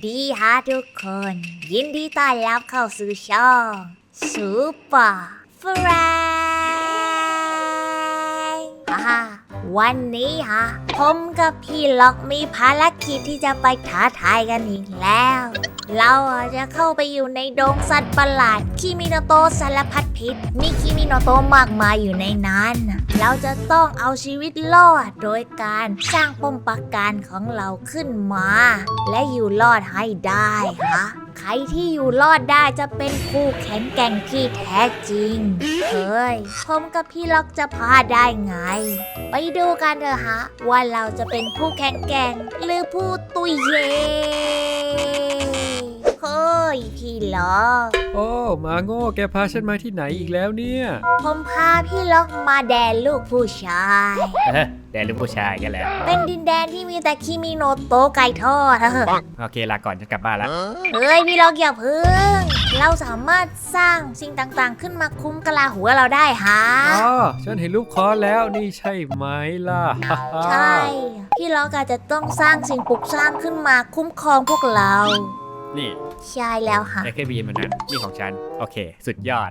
ดีฮะทุกคน ยินดีต้อนรับเข้าสู่ช่องซูเปอร์ฟรายฮ่าวันนี้ฮะ ผมกับพี่ล็อกมีภารกิจที่จะไปท้าทายกันอีกแล้ว เราจะเข้าไปอยู่ในดงสัตว์ประหลาดคิมิโนโตสารพัดพิษ มีคิมิโนโตมากมายอยู่ในนั้น เราจะต้องเอาชีวิตรอดโดยการสร้างป้อมปราการของเราขึ้นมา และอยู่รอดให้ได้ฮะใครที่อยู่รอดได้จะเป็นผู้แข็งแกร่งที่แท้จริงเฮ้ยผมกับพี่ล็อกจะพาได้ไง ไปดูกันเถอะฮะ ว่าเราจะเป็นผู้แข็งแกร่งหรือผู้ตุยเย เฮ้ยพี่ล็อกโอ้หมาโง่แกพาฉันมาที่ไหนอีกแล้วเนี่ยผมพาพี่ล็อกมาแดนลูกผู้ชายเอ๊ะแดนลูกผู้ชายกันแล้วเป็นดินแดนที่มีแต่คิมิโนโตะไก่ทอดเฮ้อโอเคลาก่อนฉันกลับบ้านแล้วเฮ้ยพี่ล็อกอย่าพึ่ง เราสามารถสร้างสิ่งต่างๆ ขึ้นมาคุ้มกะลาหัวเราได้ฮะอ๋อฉันเห็นลูกคอแล้วนี่ใช่ไหมล่ะ ใช่ พี่ล็อกอาจจะต้องสร้างสิ่งปลูกสร้างขึ้นมาคุ้มครองพวกเรา นี่ใช่แล้วค่ะไอ้แค่บีมันนั้นนี่ของฉัน โอเค สุดยอด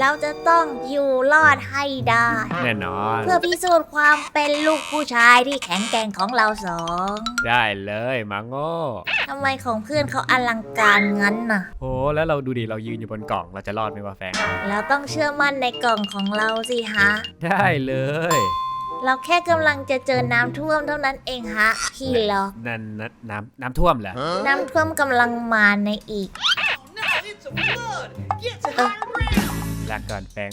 เราจะต้องอยู่รอดให้ได้ แน่นอน เพื่อพิสูจน์ความเป็นลูกผู้ชายที่แข็งแกร่งของเราสองได้เลยหมาโง่ทำไมของเพื่อนเขาอลังการงั้นน่ะ โอ้แล้วเราดูดิเรายืนอยู่บนกล่องเราจะรอดไหมวะแฟงเราต้องเชื่อมั่นในกล่องของเราสิฮะ ได้เลย เราแค่กำลังจะเจอน้ำท่วมเท่านั้นเองฮะ พี่ล็อกนั่นนะน้ำน้ำท่วมเหรอน้ำท่วมกำลังมาในอีก ลาก่อนแฟง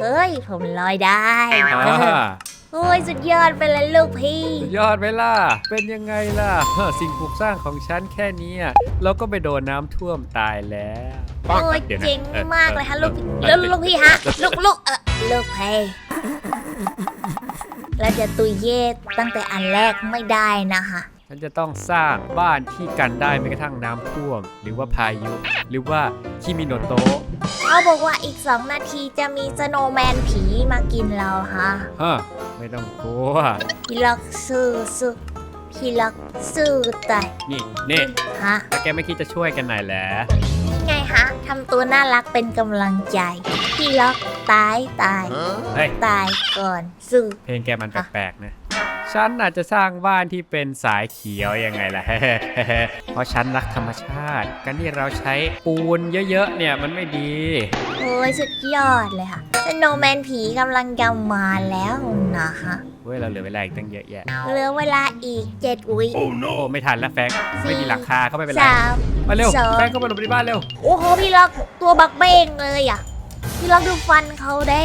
เฮ้ย ผมลอยได้ อ่าโอ้ย สุดยอดไปเลยลูกพี่ สุดยอดไหมล่ะ เป็นยังไงล่ะเฮ้อสิ่งปลูกสร้างของฉันแค่นี้อะเราก็ไปโดนน้ำท่วมตายแล้วโอ้ย ดี๋วนะเจ๋งออมากเลยฮะออลูกเอลูอกลูกพี่ฮะ ลูกลูกเออลูกพี่ เราจะตุยเย่ตั้งแต่อันแรกไม่ได้นะคะฉันจะต้องสร้างบ้านที่กันได้แม้กระทั่งน้ำท่วม หรือว่าพายุ หรือว่าคิมิโนโตะเขาบอกว่าอีกสองนาทีจะมีสโนว์แมนผีมากินเราฮะฮะไม่ต้องกลัว พี่ล็อกสู้สู้พี่ล็อกสู้ตายนี่นี่ฮะแล้วแกไม่คิดจะช่วยกันหน่อยเหรอนี่ไงฮะทำตัวน่ารักเป็นกำลังใจ พี่ล็อก ตายตาย เฮ้ย ตายก่อนสู้ เพลงแกมันแปลกๆนะ ฉันอาจจะสร้างบ้านที่เป็นสายเขียวยังไงล่ะ เพราะฉันรักธรรมชาติ การที่เราใช้ปูนเยอะๆ เนี่ยมันไม่ดี โอ้ยสุดยอดเลยค่ะสโนว์แมนผีกำลังจะมาแล้วนะคะเว้ยเราเหลือเวลาอีกตั้งเยอะแยะ เหลือเวลาอีกเจ็ดวิโอ้ไม่ทันแล้วแฟงไม่มีหลังคาก็ไม่เป็นไร สาม มาเร็ว สอง แฟงเข้ามาหลบในบ้านเร็ว โอ้โหพี่ล็อกตัวบักเบ้งเลยอะ พี่ล็อกดูฟันเขาได้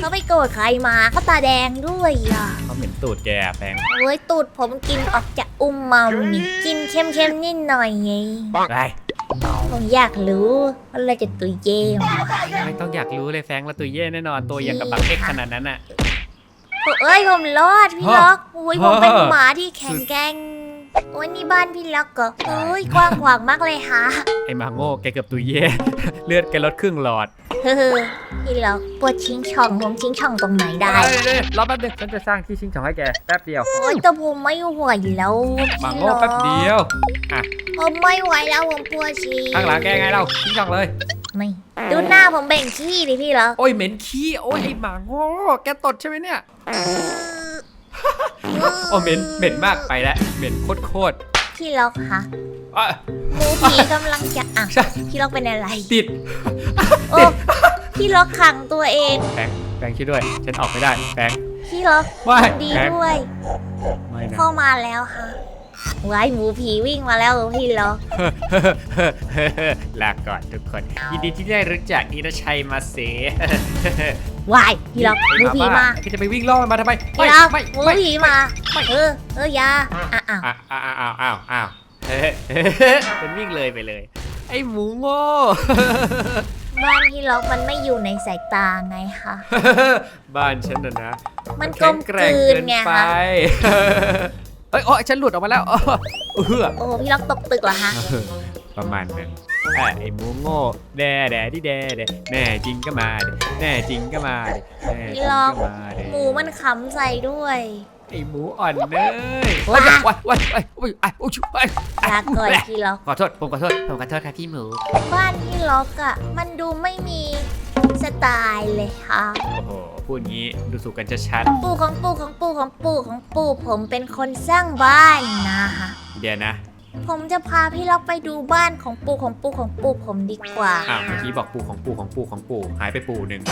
เขาไม่โกรธใครมาเขาตาแดงด้วยอะเขาเหม็นตูดแกอะแฟงโอ้ยตูดผมกินออกจากอุ้มมัมนี่กินเค็มๆนิดหน่อยไงไปผมอยากรู้ว่าเราจะตุยเย่มไม่ต้องอยากรู้เลยแฟงแล้วตัวเย่แน่นอนตัวอย่างกับบักเอ็กขนาดนั้นอะเอ้ยผมรอดพี่ฮะล็อกโอ้ยผมเป็นฮะหมาที่แข็งแกร่ง โอ้ยนี่บ้านพี่ล็อกก็โอ้ยกว้างขวางมากเลยฮะไอ้มาโง่แกเกือบตัวเย่ เลือดแกลดครึ่งหลอดเฮ้อพี่ล็อกปวดชิงช่องผมชิงช่องตรงไหนได้ เอ้ยๆรอแป๊บนึงฉันจะสร้างที่ชิงช่องให้แกแป๊บเดียว โอ้ยแต่ผมไม่ไหวแล้วมาพี่โง่ล็อกแป๊บเดียว ผมไม่ไหวแล้วผมปวดฉี่ข้างหลังแกไงเราชิงช่องเลย ไม่ดูหน้าผมเบ่งขี้ดิพี่ล็อกโอ้ยเหม็นขี้ โอ้ยไอ้หมาโง่แกตดใช่ไหมเนี่ย โอ้เหม็นเหม็นมากไปแล้วเหม็นโคตรโคตรพี่ล็อกคะๆอะ หมูผีกำลังจะอะใช่ พี่ล็อกเป็นอะไร ติดโอ้พี่ล็อกขังตัวเอง แฟงแฟงช่วยด้วย ฉันออกไม่ได้แฟงพี่ล็อกไม่ดีแฟงด้วยไม่นะ เข้ามาแล้วค่ะไว้หมูผีวิ่งมาแล้วพี่ล็อกลาก่อนทุกคน ยินดีที่ได้รู้จักอีรชัยมาเส วายพี่ล็อกหมูผีมาพี่จะไปวิ่งล่อมันมาทำไมพี่ล็อกไม่หมูไม่ผีมาเออเอออยาอะอะอ้าวอ้าวอ้าวอ้าวอ้าวเฮ้ฉันวิ่งเลยไปเลย ไอ้หมูโง่บ้านพี่ล็อกมันไม่อยู่ในสายตาไงคะบ้านฉันนะนะมันกลมแข็งกลืนไงไปคะเอ้ยโอ้ยฉันหลุดออกมาแล้วอ้อเออโอ้พี่ล็อกตกตึกเหรอฮะ ประมาณนั้นไอ้หมูโง่แด่แด่ที่แด่แด่แน่จริงก็มาแน่จริงก็มาแน่จริงก็มาหมูมันขำใส่ด้วยไอ้หมูอ่อนเลยว้ายว้ายว้ายว้ายว้าไอ้ายาก่อนพี่ล็อกขอโทษผมขอโทษผมขอโทษครับพี่หมู บ้านพี่ล็อกอะมันดูไม่มีสไตล์เลยค่ะโอ้โหพูดงี้ดูสุกันจะชัดปู่ของปู่ของปู่ของปู่ของปู่ผมเป็นคนสร้างบ้านนะเดี๋ยวนะ ผมจะพาพี่ล็อกไปดูบ้านของปู่ของปู่ของปู่ผมดีกว่า อ้าวเมื่อกี้บอกปู่ของปู่ของปู่ของปู่หายไปปู่หนึ่ง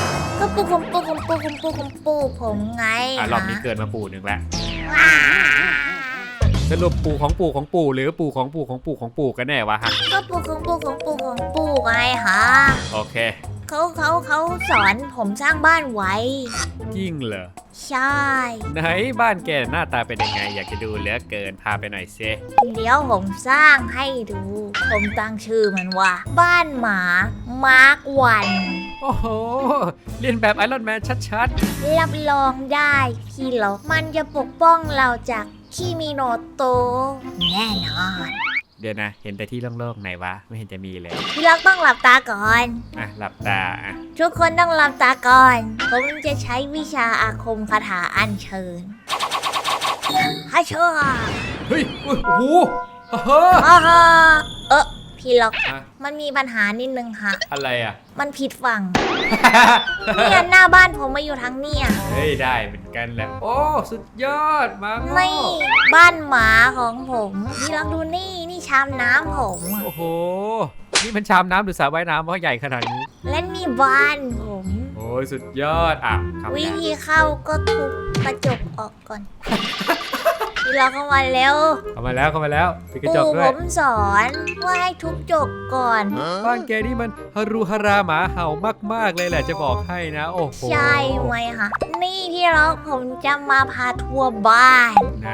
ก็ปู่ของปู่ของปู่ของปู่ของปู่ผมไงอะรอบนี้เกินมาปู่หนึ่งแล้วสรุปปู่ของปู่ของปู่หรือปู่ของปู่ของปู่ของปู่กันแน่วะฮะก็ปู่ของปู่ของปู่ของปู่ไงฮะโอเค เขาเขาเขาสอนผมสร้างบ้านไว้ จริงเหรอ ใช่ ไหนบ้านแกหน้าตาเป็นยังไง อยากจะดูเหลือเกินพาไปหน่อยเซเดี๋ยวผมสร้างให้ดู ผมตั้งชื่อมันว่า บ้านหมา มาร์กวัน โอ้โห เรียนแบบไอรอนแมนชัดรับรองได้พี่ล็อกมันจะปกป้องเราจากคิมิโนโตะแน่นอนๆ เดี๋ยวนะ เห็นแต่ที่โล่งๆไหนวะ ไม่เห็นจะมีเลย พี่ล็อกต้องหลับตาก่อน อะ หลับตา อะ ทุกคนต้องหลับตาก่อน ผมจะใช้วิชาอาคมคาถาอัญเชิญฮัชเชอร์เฮ้ย โอ้โหเฮ้ออ่าฮะเออพี่ล็อกอะมันมีปัญหานิดนึงค่ะ อะไรอะ มันผิดฝั่ง เนี่ยหน้าบ้านผมมาอยู่ทางเนี่ย เฮ้ย ได้เหมือนกันแหละ โอ้ สุดยอด มาโง่นี่บ้านหมาของผม พี่ลองดูนี่นี่ชามน้ำผมอะโอ้โห นี่มันชามน้ำหรือสระว่ายน้ำเพราะใหญ่ขนาดนี้ และนี่บ้านผมโอ้ยสุดยอดอะครับวิธีเข้าก็ทุบกระจกออกก่อนพี่ลองเข้ามาเร็วเข้ามาแล้วเข้ามาแล้วปิดกระจกปู่ด้ผวยมสอนว่าให้ทุบจกก่อน บ้านแกนี่มันฮารุฮาราหมาเห่ามาก ๆ เลยแหละจะบอกให้นะโอ้โหใช่ไหมคะนี่พี่ล็อกผมจะมาพาทัวร์บ้าน ไหน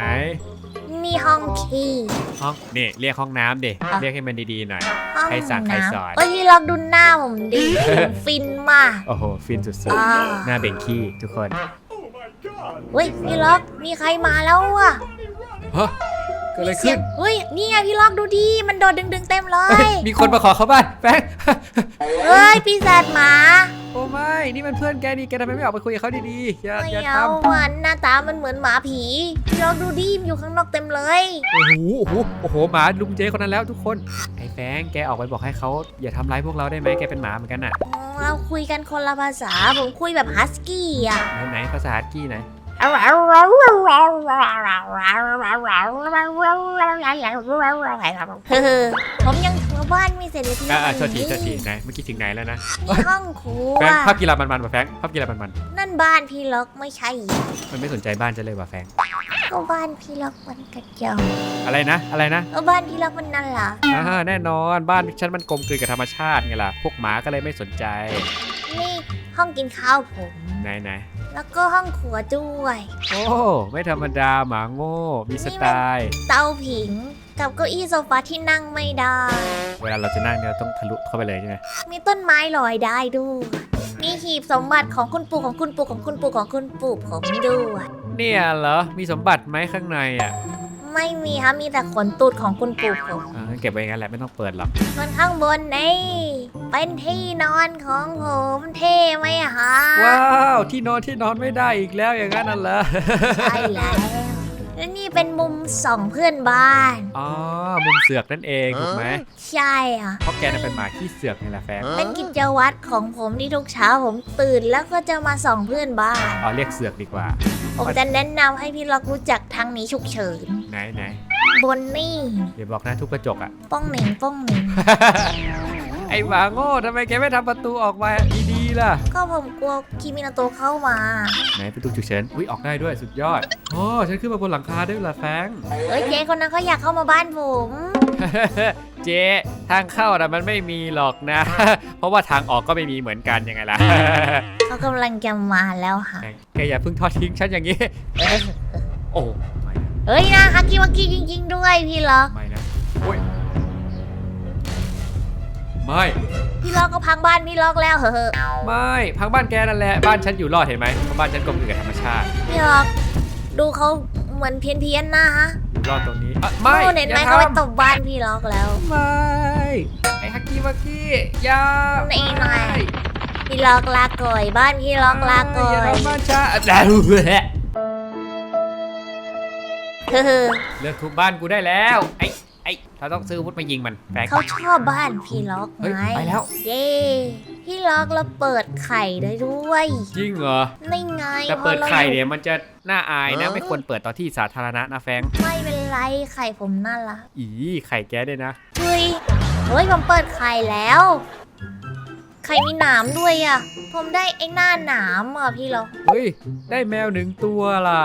นี่ห้องคีย์ห้องนี่เรียกห้องน้ำดิอะ เรียกให้มันดีๆหน่อย ห้องใครสั่งใครสอนำเอ้ยพี่ล็อกดูหน้าผมดิผมฟินมาก โอ้โห ฟินสุดอ่า ๆ หน้าเบ่งขี้ทุกคนเฮ้ยพี่ล็อกมีใครมาแล้วอะฮะเกิดอะไรเสีขึ้ยนงเฮ้ยนี่ไงพี่ล็อกดูดิมันโดดดึงๆเต็มเลยมีคนมาขอเข้าบ้านแฟง เฮ้ยปีศาจหมาโอ้ไม่นี่มันเพื่อนแกนี่แกทำไมไม่ออกไปคุยกับเขาดีๆอย่าไม่อย่าทเอามันหน้าตามันเหมือนหมาผีพี่ล็อกดูดิมันอยู่ข้างนอกเต็มเลยำโอ้โหโอ้โหโอ้โหหมาลุงเจคนนั้นแล้วทุกคนไอ้แฟงแกออกไปบอกให้เขาอย่าทำร้ายพวกเราได้ไหมแกเป็นหมาเหมือนกันน่ะอ๋อเราคุยกันคนละภาษา ผมคุยแบบฮัสกี้อะไหนไหนภาษาฮัสกี้ไหนเฮ้อผมยังทัวร์ บ้านไม่เสร็จเลยพี่ล็อ่าอกอ่าโทษทีโทษทีไหนเมื่อกี้ถึงไหนแล้วนะนี่ห้องครัวแฟงภาพกีฬามันๆป่ะแฟงภาพกีฬามันนั่นบ้านพี่ล็อกไม่ใช่ๆมันไม่สนใจบ้านจะเลยว่ะแฟงก็บ้านพี่ล็อกมันกระจอกอะไรนะ อะไรนะก็บ้านพี่ล็อกมันนั่นเหรออ่าแน่นอนบ้านฉันมันกลมกลืนกับธรรมชาติไงล่ะพวกหมาก็เลยไม่สนใจนี่ห้องกินข้าวผม ไหนไหนแล้วก็ห้องครัวด้วย โอ้ไม่ธรรมดาหมาโง่มีสไตล์ เตาผิง กับเก้าอี้โซฟาที่นั่งไม่ได้ เวลาเราจะนั่งเนี่ยเราต้องทะลุเข้าไปเลยใช่ไหมมีต้นไม้ลอยได้ด้วยมีหีบสมบัติของคุณปู่ของคุณปู่ของคุณปู่ของคุณปู่ผมด้วยเนี่ยเหรอ มีสมบัติไหมข้างในอะไม่มีฮะมีแต่ขนตูดของคุณปู่ผมอ่างั้นเก็บไว้อย่างนั้นแหละไม่ต้องเปิดหรอกส่วนข้างบนนี่เป็นที่นอนของผมเท่ไหมอะฮะว้าวที่นอนที่นอนไม่ได้อีกแล้วอย่างนั้นน่ะเหรอ ใช่แล้ว และนี่เป็นมุมส่องเพื่อนบ้าน อ๋อ มุมเสือกนั่นเองถูกไหมใช่ค่ะ เพราะแกน่ะเป็นหมาขี้เสือกนี่แหละแฟงเป็นกิจวัตรของผมที่ทุกเช้าผมตื่นแล้วก็จะมาส่องเพื่อนบ้าน อ๋อเรียกเสือกดีกว่า ผมจะแนะนำให้พี่ล็อกรู้จักทางหนี้ฉุกเฉิน ไหนไหนบนนี่ เดี๋ยวบอกนะทุบกระจกอะ ป้องเหน่งป้องเหน่งไอ้หมาโง่ทำไมแกไม่ทำประตูออกมาดีๆ ล่ะ ก็ผมกลัวคิมินาโตะเข้ามา ไหนประตูฉุกเฉินอุ้ยออกได้ด้วยสุดยอดโอ้ฉันขึ้นมาบนหลังคาได้เหรอแฟง เอ้ยเจ๊คนนั้นเขาอยากเข้ามาบ้านผม เจ๊ทางเข้าน่ะมันไม่มีหรอกนะ เพราะว่าทางออกก็ไม่มีเหมือนกันยังไงล่ะ เขากำลังจะมาแล้วค่ะ แกอย่าเพิ่งทอดทิ้งฉันอย่างนี้เอ้ยโอ้ไม่นะเฮ้ยนะฮักกี้วักกี้จริง ๆ ด้วยพี่ล็อกไม่นะโอ้ย ไม่ พี่ล็อกก็พังบ้านพี่ล็อกแล้วเหอะไม่พังบ้านแกนั่นแหละบ้านฉันอยู่รอดเห็นไหมเพราะบ้านฉันกลมกลืนกับธรรมชาติพี่ล็อกดูเขาเหมือนเพี้ยนเพียนๆนะฮะอยู่รอดตรงนี้อะไม่โน่นเห็นไหมอย่าเขาไปทำตบบ้านพี่ล็อกแล้ว ไม่ไอ้ฮักกี้วักกี้อย่านี่หน่อยพี่ล็อกลาก่อยบ้านพี่ล็อกลาก่ออย่ายทำบ้านฉันอะเฮ้อเลือกทุบบ้านกูได้แล้วไอ้ ไอ้เราต้องซื้ออาวุธมายิงมันแฟงเขาชอบบ้านพี่ล็อกเฮ้ยไงไปแล้ว เย้พี่ล็อกเราเปิดไข่ได้ด้วยจริงเหรอ นี่ไงแต่เปิดพอราไข่เนี่ยมันจะน่าอายนะ ไม่ควรเปิดต่อที่สาธารณะนะแฟงไม่เป็นไรไข่ผมน่ารักอีไข่แก๊สด้วยนะ เฮ้ยเฮ้ยผมเปิดไข่แล้ว ไข่มีหนามด้วยอะ ผมได้ไอ้หน้าหนามอะพี่ล็อกเฮ้ย ได้แมวหนึ่งตัวล่ะ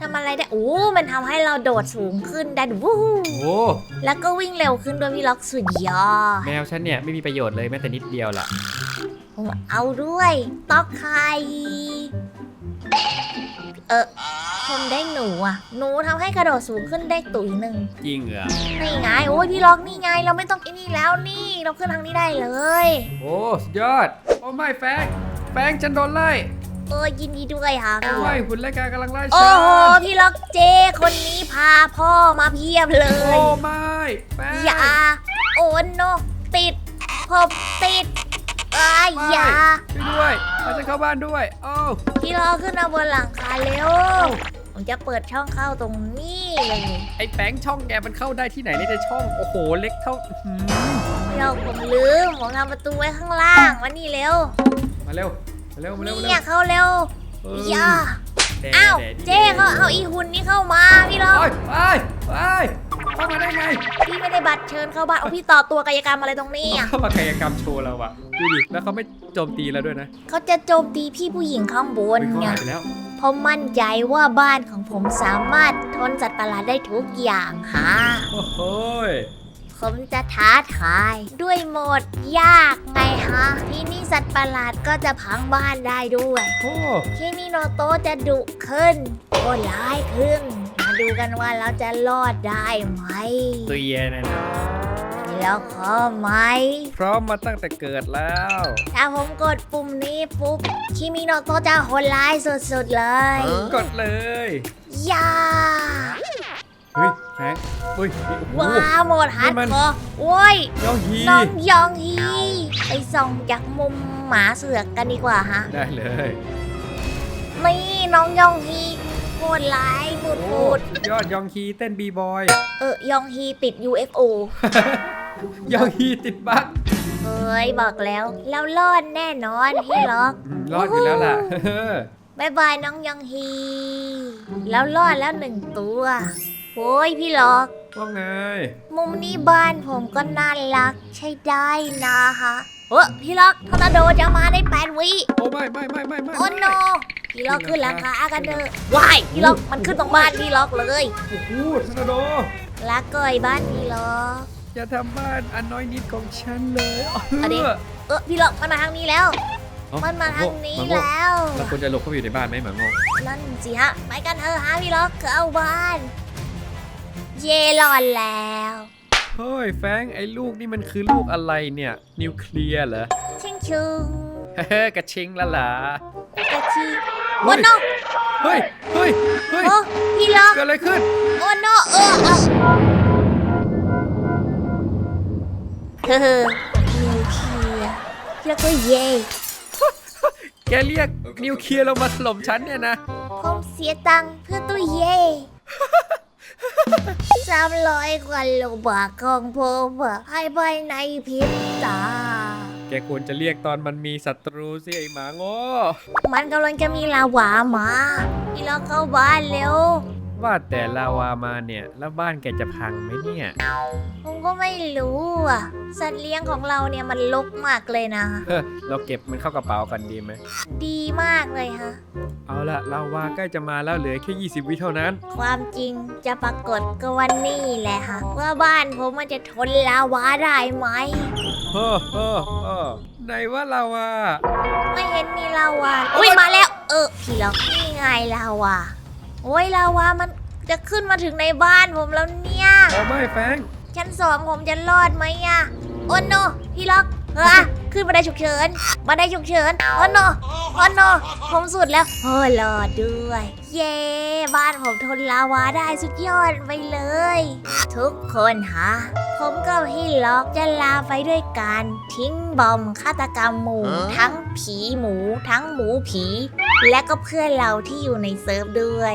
ทำอะไรได้โอ้มันทำให้เราโดดสูงขึ้นได้วู้ฮู้โอ้แล้วก็วิ่งเร็วขึ้นด้วยพี่ล็อกสุดยอดแมวฉันเนี่ยไม่มีประโยชน์เลยแม้แต่นิดเดียวล่ะผมเอาด้วยต๊อกไข่เออผมได้หนูอะ หนูทำให้กระโดดสูงขึ้นได้ตุ๋ยหนึ่งจริงเหรอนี่ไงโอ้ยพี่ล็อกนี่ไง เราไม่ต้องไอ้นี่แล้วนี่ เราขึ้นทางนี้ได้เลย โอ้สุดยอด โอ้ไม่แฟงแฟงฉันโดนไล่ เออยินดีด้วยค่ะไล่หุ่นไล่กากำลังไล่โอ้ฉันโหพี่ล็อกเจคนนี้พาพ่อมาเพียบเลโอ้ย ไม่แฟงอย่า โอนโนติดผมติดอ้ายไม่อย่าช่วยด้วยมาจะเข้าบ้านด้วยโอ้พี่ล็อกขึ้นมาบนหลังคาเร็วผมจะเปิดช่องเข้าตรงนี้เลยไอ้แฟงช่องแกมันเข้าได้ที่ไหนเนี่ยในช่องโอ้โหเล็กเท่าอื้อหือพี่ล็อกผมลืมผมทำประตูไว้ข้างล่างมานี่เร็วมาเร็วมา เร็วมาเร็วมานี่เร็วเข้าเร็วเออย่าแดดอ้าวแดดเจ๊เขาเอาอีหุ่นนี้เข้ามาพี่ล็อกไปไปไปเข้ามาได้ไงพี่ไม่ได้บัตรเชิญเข้าบ้านโอ้พี่ต่อตัวกายกรรมอะไรตรงนี้อะเข้ามากายกรรมโชว์เราอะดูดิแล้วเขาไม่โจมตีเราด้วยนะเขาจะโจมตีพี่ผู้หญิงข้างบนเฮ้ยเขาไงหายไปแล้วผมมั่นใจว่าบ้านของผมสามารถทนสัตว์ประหลาดได้ทุกอย่างค่ะ โอ้โหย ผมจะท้าทาย ด้วยโหมดยากไงฮะ ที่นี่สัตว์ประหลาดก็จะพังบ้านได้ด้วยโอ้คิมิโนโตะจะดุขึ้นโหดร้ายขึ้นมาดูกันว่าเราจะรอดได้ไหมตัวเย็นนะแล้วขอไหม พร้อมมาตั้งแต่เกิดแล้ว ถ้าผมกดปุ่มนี้ปุ๊บคิมิโนโตะจะโหดร้ายสุดๆเลย กดเลยอย่า เฮ้ยแฟงเฮ้ยนี่โอ้โหว้าโหมดฮาร์ดนี่มันคอร์โอ้ยยองฮีน้องยองฮีไปส่องจากมุมหมาเสือกกันดีกว่าฮะ ได้เลยนี่น้องยองฮีโหดร้ายบูดโอ้บูดสุดยอดยองฮีเต้นบีบอย เออยองฮีติด UFO ยองฮีติดบั๊กเอ้ยบอกแล้วแล้วรอดแน่นอนพี่ล็อกอืมรอดอยู่แล้วล่ะบายบายน้องยองฮี แล้วรอดแล้วหนึ่งตัว โอ้ยพี่ล็อก ว่าไง มุมนี้บ้านผมก็น่ารักใช่ได้นะคะเออพี่ล็อกทอร์นาโดจะมาได้แปดวิโอ้ไม่ไม่ไม่ไม่ไม่โอ้โนพี่ล็อกขึ้นหลังคากันเถอะว้ายพี่ล็อกมันขึ้นตรงบ้านพี่ล็อกเลยโอ้โหทอร์นาโดลาก่อยบ้านพี่ล็อกอย่าทำบ้านอันน้อยนิดของฉันเลยเอาดิเออพี่ล็อกมันมาทางนี้แล้วเอ้มันมาทางนี้หโง่แล้วเราควรจะหลบเข้าไปอยู่ในบ้านไหมหมาโงงนั่นสิฮะไปกันเถอะฮะพี่ล็อกเข้าบ้าน เย่รอดแล้ว เฮ้ยแฟรงค์ไอ้ลูกนี่มันคือลูกอะไรเนี่ย นิวเคลียร์เหรอชิงชุงเฮ้ยกระชิงละล่ะกะชีเฮ้โอ้ยโนเฮ้ยเฮ้ยเฮ้ยโอ้พี่ล็อกเกิดอะไรขึ้นโอ้โนเออเออเฮ้อนิวเคลียร์แล้วก็เย่แกเรียกนิวเคลียร์ลงมาถล่มฉันเนี่ยนะผมเสียตังค์เพื่อตู้เย่ สามร้อยกว่าโลบาทของผมอะให้ไปในพริบตา แกควรจะเรียกตอนมันมีศัตรูสิไอ้หมาโง่มันกำลังจะมีลาวามาพี่ล็อกเข้าบ้านเร็ว ว่าแต่ลาวามาเนี่ย แล้วบ้านแกจะพังไหมเนี่ย ผมก็ไม่รู้อะ สัตว์เลี้ยงของเราเนี่ยมันลกมากเลยนะ เฮ้ยเราเก็บมันเข้ากระเป๋ากันดีไหม ดีมากเลยฮะ เอาละลาวาใกล้จะมาแล้วเหลือแค่ 20 วิเท่านั้น ความจริงจะปรากฏก็วันนี้แหละฮะ ว่าบ้านผมมันจะทนลาวาได้ไหม เฮ้อเฮ้อเฮ้อไหนว่าลาวา ไม่เห็นมีลาวา อุ้ยมาแล้ว เออพี่ล็อกนี่ไงลาวา โอ้ยลาวามันจะขึ้นมาถึงในบ้านผมแล้วเนี่ยโอ้ไม่แฟรงค์ชั้นสองผมจะรอดไหมอะโอ้โนพี่ล็อกเฮ้อขึ้นบันไดฉุกเฉินบันไดฉุกเฉินอ๋อโนอ๋อโนผมสุดแล้วโอ้รอดด้วย เย้บ้านผมทนลาวาได้สุดยอดไปเลย ทุกคนฮะ ผมกับพี่ล็อกจะลาไปด้วยการทิ้งบอมฆาตกรรมหมู่ ทั้งผีหมู ทั้งหมูผี และก็เพื่อนเราที่อยู่ในเซิร์ฟด้วย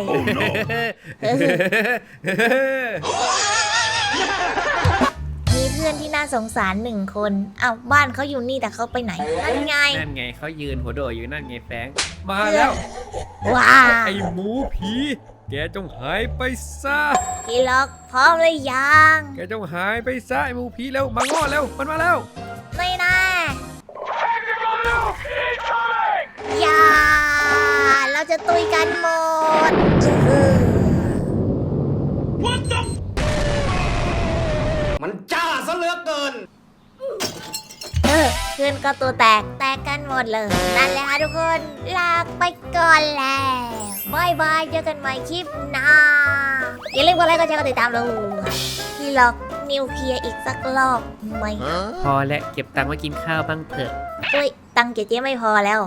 มีเพื่อนที่น่าสงสารหนึ่งคนอ้าวบ้านเขาอยู่นี่แต่เขาไปไหนนั่นไง นั่นไงเขายืนหัวโดดอยู่นั่นไงแฟรงค์มาแล้วว้าวไอหมูผี แกจงหายไปซะ พี่ล็อกพร้อมเลยยัง แกจงหายไปซะไอหมูผีแล้วมาง้อแล้วมันมาแล้ว ไม่นะอย่า เราจะตุยกันหมดอื้อ มันจ้าซะเหลือเกิน เออเพื่อนก็ตัวแตกแตกกันหมดเลย นั่นแหละค่ะทุกคนลาไปก่อนแล้วบายบายเจอกันใหม่คลิปหน้าอย่าลืมกดไลค์กดแชร์กดติดตามเราพี่ล็อกนิวเคลียร์อีกสักรอบไหมพอและเก็บตังค์ไว้กินข้าวบ้างเถอะเฮ้ยตังค์เจ๊ๆไม่พอแล้ว